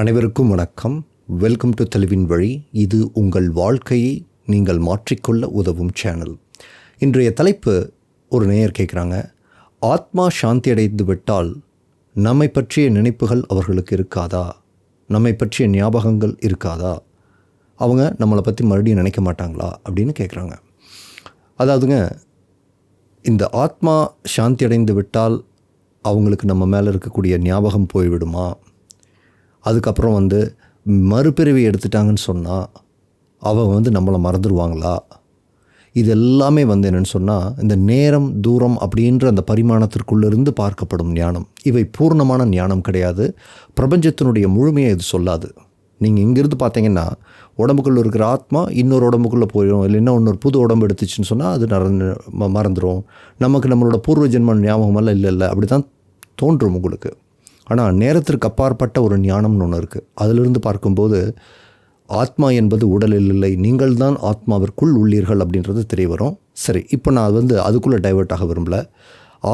அனைவருக்கும் வணக்கம். Welcome to தெளிவின் வழி இது உங்கள் வாழ்க்கையை நீங்கள் மாற்றிக்கொள்ள உதவும் சேனல் இன்றைய தலைப்பு ஒரு நேயர் கேட்குறாங்க. ஆத்மா சாந்தி அடைந்து விட்டால் நம்மை பற்றிய நினைப்புகள் அவர்களுக்கு இருக்காதா? நம்மை பற்றிய ஞாபகங்கள் இருக்காதா? அவங்க நம்மளை பற்றி மறுபடியும் நினைக்க மாட்டாங்களா? அப்படின்னு கேட்குறாங்க. அதாவதுங்க இந்த ஆத்மா சாந்தி அடைந்து விட்டால் அவங்களுக்கு நம்ம மேலே இருக்கக்கூடிய ஞாபகம் போய்விடுமா? அதுக்கப்புறம் வந்து மறுபிறவி எடுத்துட்டாங்கன்னு சொன்னால் அவங்க வந்து நம்மளை மறந்துடுவாங்களா இது எல்லாமே வந்து என்னென்னு சொன்னால் இந்த நேரம் தூரம் அப்படின்ற அந்த பரிமாணத்திற்குள்ளிருந்து பார்க்கப்படும் ஞானம். இவை பூர்ணமான ஞானம் கிடையாது. பிரபஞ்சத்தினுடைய முழுமையை இது சொல்லாது. நீங்கள் இங்கேருந்து பார்த்தீங்கன்னா உடம்புக்குள்ளே இருக்கிற ஆத்மா இன்னொரு உடம்புக்குள்ளே போயிடும் இல்லைன்னா இன்னொரு புது உடம்பு எடுத்துச்சுன்னு சொன்னால் அது நடந்து மறந்துடும் நமக்கு நம்மளோட பூர்வ ஜென்ம ஞாபகமெல்லாம் இல்லை இல்லை அப்படி தான் தோன்றும் உங்களுக்கு. ஆனால் நேரத்திற்கு அப்பாற்பட்ட ஒரு ஞானம்னு ஒன்று இருக்குது அதிலிருந்து பார்க்கும்போது ஆத்மா என்பது உடலில் இல்லை நீங்கள் தான் ஆத்மாவிற்குள் உள்ளீர்கள் அப்படின்றது தெரிய வரும். சரி இப்போ நான் வந்து அதுக்குள்ளே டைவர்ட் ஆக விரும்பல.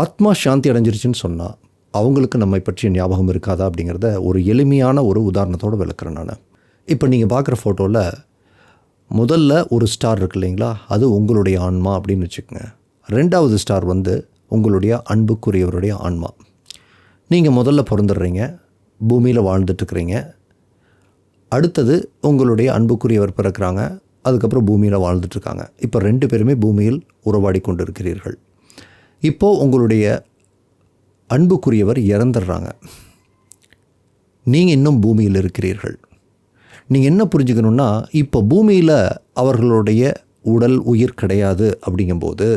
ஆத்மா சாந்தி அடைஞ்சிருச்சுன்னு சொன்னால் அவங்களுக்கு நம்மை பற்றிய ஞாபகம் இருக்காதா அப்படிங்கிறத ஒரு எளிமையான ஒரு உதாரணத்தோடு விளக்குறேன் நான். இப்போ நீங்கள் பார்க்குற ஃபோட்டோவில் முதல்ல ஒரு ஸ்டார் இருக்கு இல்லைங்களா? அது உங்களுடைய ஆன்மா அப்படின்னு வச்சுக்கோங்க. ரெண்டாவது ஸ்டார் வந்து உங்களுடைய அன்புக்குரியவருடைய ஆன்மா. நீங்கள் முதல்ல பிறந்துடுறீங்க பூமியில் வாழ்ந்துட்டுருக்குறீங்க. அடுத்தது உங்களுடைய அன்புக்குரியவர் பிறக்கிறாங்க அதுக்கப்புறம் பூமியில் வாழ்ந்துட்டுருக்காங்க. இப்போ ரெண்டு பேருமே பூமியில் உறவாடி கொண்டு இருக்கிறீர்கள் இப்போது உங்களுடைய அன்புக்குரியவர் இறந்துடுறாங்க. நீங்கள் இன்னும் பூமியில் இருக்கிறீர்கள். நீங்கள் என்ன புரிஞ்சுக்கணுன்னா இப்போ பூமியில் அவர்களுடைய உடல் உயிர் கிடையாது அப்படிங்கும்போது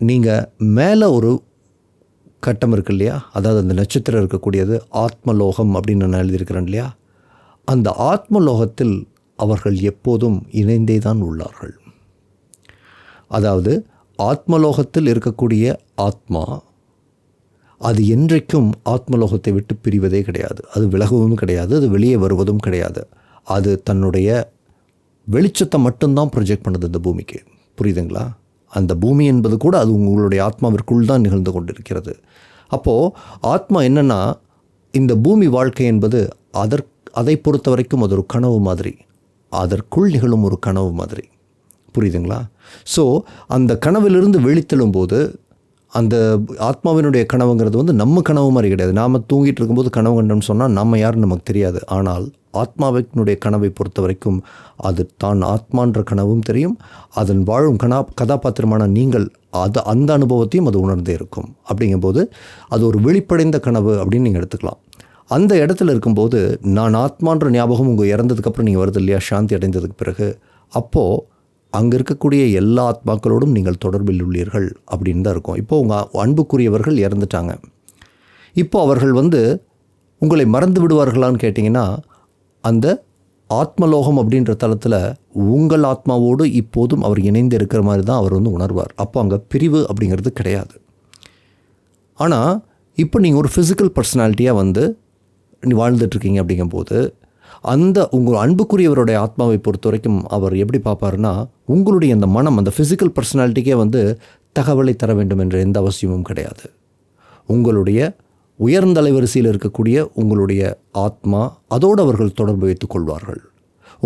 நீங்கள் மேலே ஒரு கட்டம் இருக்கு இல்லையா? அதாவது அந்த நட்சத்திரம் இருக்கக்கூடியது ஆத்மலோகம் அப்படின்னு நான் எழுதியிருக்கிறேன் இல்லையா? அந்த ஆத்மலோகத்தில் அவர்கள் எப்போதும் இணைந்தே தான் உள்ளார்கள். அதாவது ஆத்மலோகத்தில் இருக்கக்கூடிய ஆத்மா அது என்றைக்கும் ஆத்மலோகத்தை விட்டு பிரிவதே கிடையாது. அது விலகவும் கிடையாது அது வெளியே வருவதும் கிடையாது. அது தன்னுடைய வெளிச்சத்தை மட்டும்தான் ப்ரொஜெக்ட் பண்ணுது இந்த பூமிக்கு. புரியுதுங்களா? அந்த பூமி என்பது கூட அது உங்களுடைய ஆத்மாவிற்குள் தான் நிகழ்ந்து கொண்டிருக்கிறது. அப்போது ஆத்மா என்னென்னா இந்த பூமி வாழ்க்கை என்பது அதற் அதை பொறுத்த வரைக்கும் அது ஒரு கனவு மாதிரி. அதற்குள் நிகழும் ஒரு கனவு மாதிரி. புரியுதுங்களா? ஸோ அந்த கனவிலிருந்து வெளித்தெழும் போது அந்த ஆத்மாவினுடைய கனவுங்கிறது வந்து நம்ம கனவு மாதிரி கிடையாது. நாம் தூங்கிட்டு இருக்கும்போது கனவு கண்டோம்னு சொன்னால் நம்ம யாருன்னு நமக்கு தெரியாது. ஆனால் ஆத்மாவினுடைய கனவை பொறுத்த வரைக்கும் அது தான் ஆத்மான்ற கனவும் தெரியும். அதன் வாழும் கனா கதாபாத்திரமான நீங்கள் அது அந்த அனுபவத்தையும் அது உணர்ந்தே இருக்கும். அப்படிங்கும்போது அது ஒரு வெளிப்படைந்த கனவு அப்படின்னு நீங்கள் எடுத்துக்கலாம். அந்த இடத்துல இருக்கும்போது நான் ஆத்மான்ற ஞாபகம் உங்கள் இறந்ததுக்கப்புறம் நீங்கள் வருது இல்லையா? சாந்தி அடைந்ததுக்கு பிறகு. அப்போது அங்கே இருக்கக்கூடிய எல்லா ஆத்மாக்களோடும் நீங்கள் தொடர்பில் உள்ளீர்கள் அப்படின்னு தான் இருக்கும். இப்போ உங்கள் அன்புக்குரியவர்கள் இறந்துட்டாங்க. இப்போது அவர்கள் வந்து உங்களை மறந்து விடுவார்களான்னு கேட்டிங்கன்னா அந்த ஆத்மலோகம் அப்படின்ற தளத்தில் உங்கள் ஆத்மாவோடு இப்போதும் அவர் இணைந்து இருக்கிற மாதிரி தான் அவர் வந்து உணர்வார். அப்போ அங்கே பிரிவு அப்படிங்கிறது கிடையாது. ஆனால் இப்போ நீங்கள் ஒரு ஃபிசிக்கல் பர்சனாலிட்டியாக வந்து நீ வாழ்ந்துட்டுருக்கீங்க அப்படிங்கும்போது அந்த உங்கள் அன்புக்குரியவருடைய ஆத்மாவை பொறுத்த வரைக்கும் அவர் எப்படி பார்ப்பாருன்னா உங்களுடைய அந்த மனம் அந்த ஃபிசிக்கல் பர்சனாலிட்டிக்கே வந்து தகவலை தர வேண்டும் என்ற எந்த அவசியமும் கிடையாது. உங்களுடைய உயர்ந்தலைவரிசையில் இருக்கக்கூடிய உங்களுடைய ஆத்மா அதோடு அவர்கள் தொடர்பு வைத்துக் கொள்வார்கள்.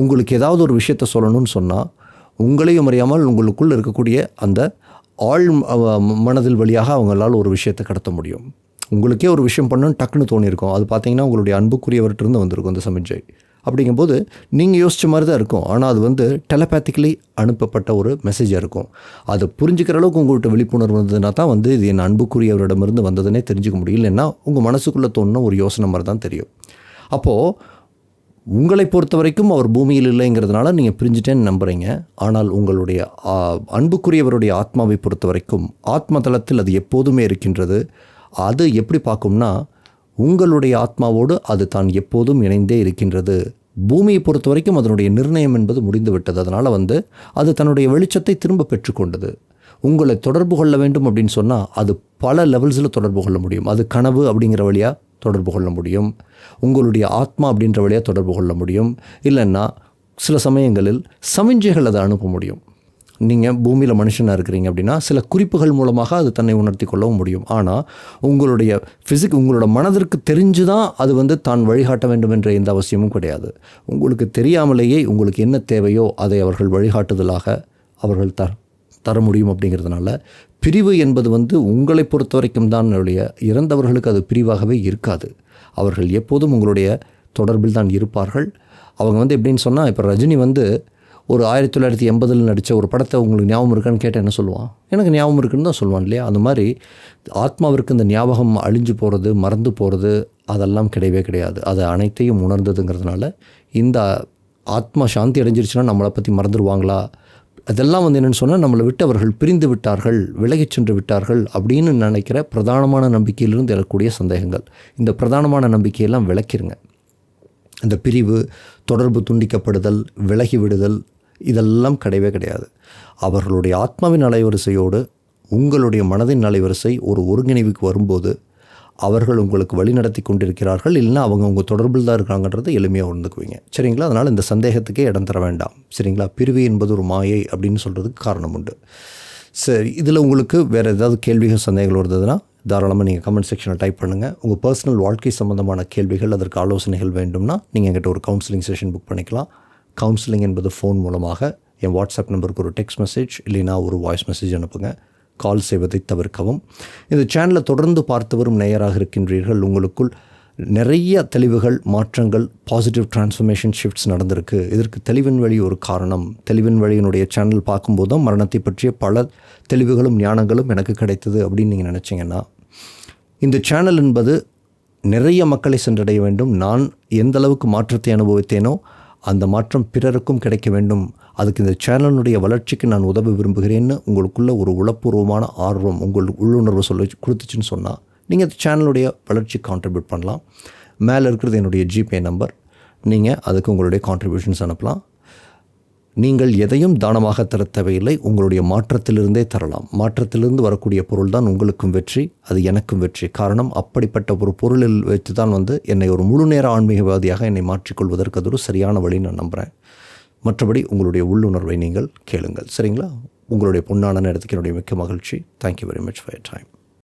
உங்களுக்கு ஏதாவது ஒரு விஷயத்தை சொல்லணும்னு சொன்னால் உங்களையும் அறியாமல் உங்களுக்குள் இருக்கக்கூடிய அந்த ஆழ் மனதில் வழியாக அவங்களால் ஒரு விஷயத்தை கடத்த முடியும். உங்களுக்கே ஒரு விஷயம் பண்ணணும்னு டக்குன்னு தோணியிருக்கும். அது பார்த்தீங்கன்னா உங்களுடைய அன்புக்குரியவர்கிட்டருந்து வந்திருக்கும் அந்த சமிஞ்சை அப்படிங்கும்போது நீங்கள் யோசித்த மாதிரி தான் இருக்கும். ஆனால் அது வந்து டெலபேத்திக்கலி அனுப்பப்பட்ட ஒரு மெசேஜாக இருக்கும். அது புரிஞ்சுக்கிற அளவுக்கு உங்கள்கிட்ட விழிப்புணர்வு வந்ததுன்னா தான் வந்து இது என் அன்புக்குரியவரிடமிருந்து வந்ததுன்னே தெரிஞ்சுக்க முடியும். இல்லைன்னா உங்கள் மனசுக்குள்ளே தோணுன ஒரு யோசனை மாதிரி தான் தெரியும். அப்போது உங்களை பொறுத்த வரைக்கும் அவர் பூமியில் இல்லைங்கிறதுனால நீங்கள் பிரிஞ்சுட்டேன்னு நம்புகிறீங்க ஆனால் உங்களுடைய அன்புக்குரியவருடைய ஆத்மாவை பொறுத்த வரைக்கும் ஆத்ம தளத்தில் அது எப்போதுமே இருக்கின்றது. அது எப்படி பார்க்கும்னா உங்களுடைய ஆத்மாவோடு அது தான் எப்போதும் இணைந்தே இருக்கின்றது. பூமியை பொறுத்த வரைக்கும் அதனுடைய நிர்ணயம் என்பது முடிந்துவிட்டது. அதனால் வந்து அது தன்னுடைய வெளிச்சத்தை திரும்ப பெற்றுக்கொண்டது உங்களை தொடர்பு கொள்ள வேண்டும் அப்படின்னு சொன்னால் அது பல லெவல்ஸில் தொடர்பு கொள்ள முடியும். அது கனவு அப்படிங்கிற வழியாக தொடர்பு கொள்ள முடியும். உங்களுடைய ஆத்மா அப்படின்ற வழியாக தொடர்பு கொள்ள முடியும். இல்லைன்னா சில சமயங்களில் சமிஞ்சைகள் அதை அனுப்ப முடியும். நீங்கள் பூமியில் மனுஷனாக இருக்கிறீங்க அப்படின்னா சில குறிப்புகள் மூலமாக அது தன்னை உணர்த்தி கொள்ளவும் முடியும். ஆனால் உங்களுடைய ஃபிசிக் உங்களோட மனதிற்கு தெரிஞ்சு தான் அது வந்து தான் வழிகாட்ட வேண்டும் என்ற எந்த அவசியமும் கிடையாது. உங்களுக்கு தெரியாமலேயே உங்களுக்கு என்ன தேவையோ அதை அவர்கள் வழிகாட்டுதலாக அவர்கள் தர தர முடியும் அப்படிங்கிறதுனால பிரிவு என்பது வந்து உங்களை பொறுத்த வரைக்கும் தான் என்னுடைய இறந்தவர்களுக்கு அது பிரிவாகவே இருக்காது. அவர்கள் எப்போதும் உங்களுடைய தொடர்பில் தான் இருப்பார்கள். அவங்க வந்து எப்படின்னு சொன்னால் இப்போ ரஜினி வந்து ஒரு ஆயிரத்தி தொள்ளாயிரத்தி எண்பதில் நடித்த ஒரு படத்தை உங்களுக்கு ஞாபகம் இருக்கான்னு கேட்டால் என்ன சொல்லுவான் எனக்கு ஞாபகம் இருக்குன்னு தான் சொல்லுவான் இல்லையா? அந்த மாதிரி ஆத்மாவிற்கு இந்த ஞாபகம் அழிஞ்சு போகிறது மறந்து போகிறது அதெல்லாம் கிடையவே கிடையாது. அதை அனைத்தையும் உணர்ந்ததுங்கிறதுனால இந்த ஆத்மா சாந்தி அடைஞ்சிருச்சுன்னா நம்மளை பற்றி மறந்துடுவாங்களா அதெல்லாம் வந்து என்னென்னு சொன்னால் நம்மளை விட்டு அவர்கள் பிரிந்து விட்டார்கள் விலகிச் சென்று விட்டார்கள் அப்படின்னு நினைக்கிற பிரதானமான நம்பிக்கையிலிருந்து எழக்கூடிய சந்தேகங்கள். இந்த பிரதானமான நம்பிக்கையெல்லாம் விளக்கிருங்க. இந்த பிரிவு தொடர்பு துண்டிக்கப்படுதல் விலகி விடுதல் இதெல்லாம் கிடையவே கிடையாது. அவர்களுடைய ஆத்மாவின் அலைவரிசையோடு உங்களுடைய மனதின் அலைவரிசை ஒரு ஒருங்கிணைவுக்கு வரும்போது அவர்கள் உங்களுக்கு வழிநடத்தி கொண்டிருக்கிறார்கள் இல்லைன்னா அவங்க உங்கள் தொடர்பில் தான் இருக்காங்கன்றதை எளிமையாக உணர்ந்துக்குவீங்க. சரிங்களா? அதனால் இந்த சந்தேகத்துக்கே இடம் தர வேண்டாம். சரிங்களா? பிரிவு என்பது ஒரு மாயை அப்படின்னு சொல்கிறதுக்கு காரணம் உண்டு. சரி இதில் உங்களுக்கு வேறு ஏதாவது கேள்விகள் சந்தேகங்கள் வருதுன்னா தாராளமாக நீங்கள் கமெண்ட் செக்ஷனில் டைப் பண்ணுங்கள் உங்கள் பர்சனல் வாழ்க்கை சம்மந்தமான கேள்விகள் அதற்கு ஆலோசனைகள் வேண்டும்னா நீங்கள் எங்கிட்ட ஒரு கவுன்சிலிங் செஷன் புக் பண்ணிக்கலாம். கவுன்சிலிங் என்பது ஃபோன் மூலமாக என் வாட்ஸ்அப் நம்பருக்கு ஒரு டெக்ஸ்ட் மெசேஜ் இல்லைனா ஒரு வாய்ஸ் மெசேஜ் அனுப்புங்க. கால் செய்வதை தவிர்க்கவும். இந்த சேனலை தொடர்ந்து பார்த்து வரும் நேயராக இருக்கின்றீர்கள். உங்களுக்குள் நிறைய தெளிவுகள் மாற்றங்கள் பாசிட்டிவ் டிரான்ஸ்ஃபர்மேஷன் ஷிஃப்ட்ஸ் நடந்திருக்கு. இதற்கு தெளிவின் வழி ஒரு காரணம். தெளிவின் வழியினுடைய சேனல் பார்க்கும்போதும் மரணத்தை பற்றிய பல தெளிவுகளும் ஞானங்களும் எனக்கு கிடைத்தது அப்படின்னு நீங்கள் நினச்சிங்கன்னா இந்த சேனல் என்பது நிறைய மக்களை சென்றடைய வேண்டும். நான் எந்த அளவுக்கு மாற்றத்தை அனுபவித்தேனோ அந்த மாற்றம் பிறருக்கும் கிடைக்க வேண்டும். அதுக்கு இந்த சேனலுடைய வளர்ச்சிக்கு நான் உதவ விரும்புகிறேன்னு உங்களுக்குள்ள ஒரு உளப்பூர்வமான ஆர்வம் உங்கள் உள்ளுணர்வு சொல்ல கொடுத்துச்சுன்னு சொன்னால் நீங்கள் இந்த சேனலுடைய வளர்ச்சி கான்ட்ரிபியூட் பண்ணலாம். மேலே இருக்கிறது என்னுடைய ஜிபே நம்பர் நீங்கள் அதுக்கு உங்களுடைய கான்ட்ரிபியூஷன்ஸ் அனுப்பலாம். நீங்கள் எதையும் தானமாக தர தேவையில்லை உங்களுடைய மாற்றத்திலிருந்தே தரலாம். மாற்றத்திலிருந்து வரக்கூடிய பொருள் தான் உங்களுக்கும் வெற்றி அது எனக்கும் வெற்றி. காரணம் அப்படிப்பட்ட ஒரு பொருளில் வைத்து தான் வந்து என்னை ஒரு முழு நேர ஆன்மீகவாதியாக என்னை மாற்றிக்கொள்வதற்கு அது ஒரு சரியான வழி நான் நம்புகிறேன் மற்றபடி உங்களுடைய உள்ளுணர்வை நீங்கள் கேளுங்கள். சரிங்களா? உங்களுடைய பொன்னான நேரத்துக்கு என்னுடைய மிக்க மகிழ்ச்சி. Thank you very much for time